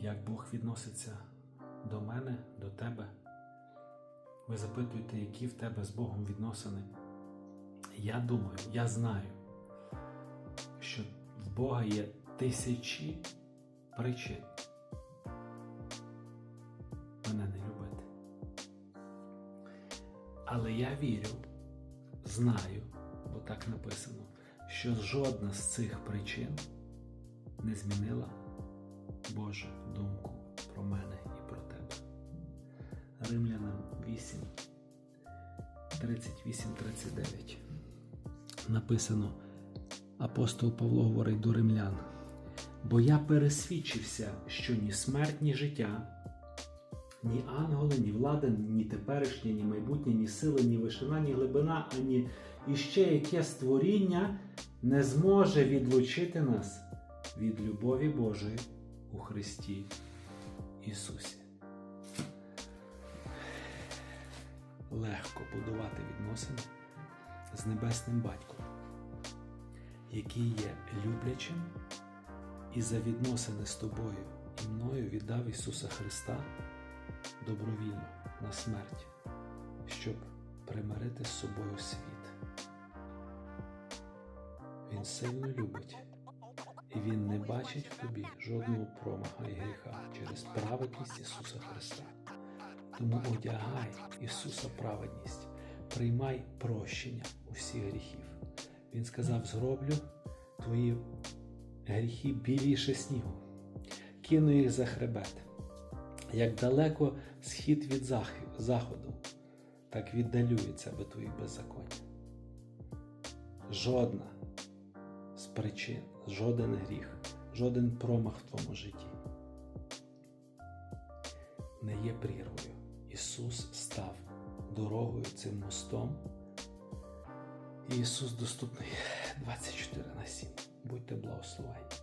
як Бог відноситься до мене, до тебе. Ви запитуєте, які в тебе з Богом відносини. Я думаю, я знаю, що в Бога є тисячі причин мене не любити. Але я вірю, знаю, бо так написано, що жодна з цих причин не змінила Божу думку про мене і про тебе. Римлянам 8, 38-39. Написано, апостол Павло говорить до римлян. Бо я пересвідчився, що ні смерть, ні життя, ні ангели, ні влада, ні теперішнє, ні майбутнє, ні сили, ні вишина, ні глибина, ані іще яке створіння не зможе відлучити нас від любові Божої у Христі Ісусі. Легко будувати відносини з небесним батьком, який є люблячим і за відносини з тобою і мною віддав Ісуса Христа добровільно на смерть, щоб примирити з собою світ. Він сильно любить, і Він не бачить в тобі жодного промаха і гріха через праведність Ісуса Христа. Тому одягай Ісуса праведність, приймай прощення усіх гріхів. Він сказав: зроблю твої гріхи біліше снігу, кину їх за хребет. Як далеко схід від заходу, так віддалюється від твоїх беззаконня. Жодна причин, жоден гріх, жоден промах в твоєму житті не є прірвою. Ісус став дорогою цим мостом. І Ісус доступний 24 на 7. Будьте благословені.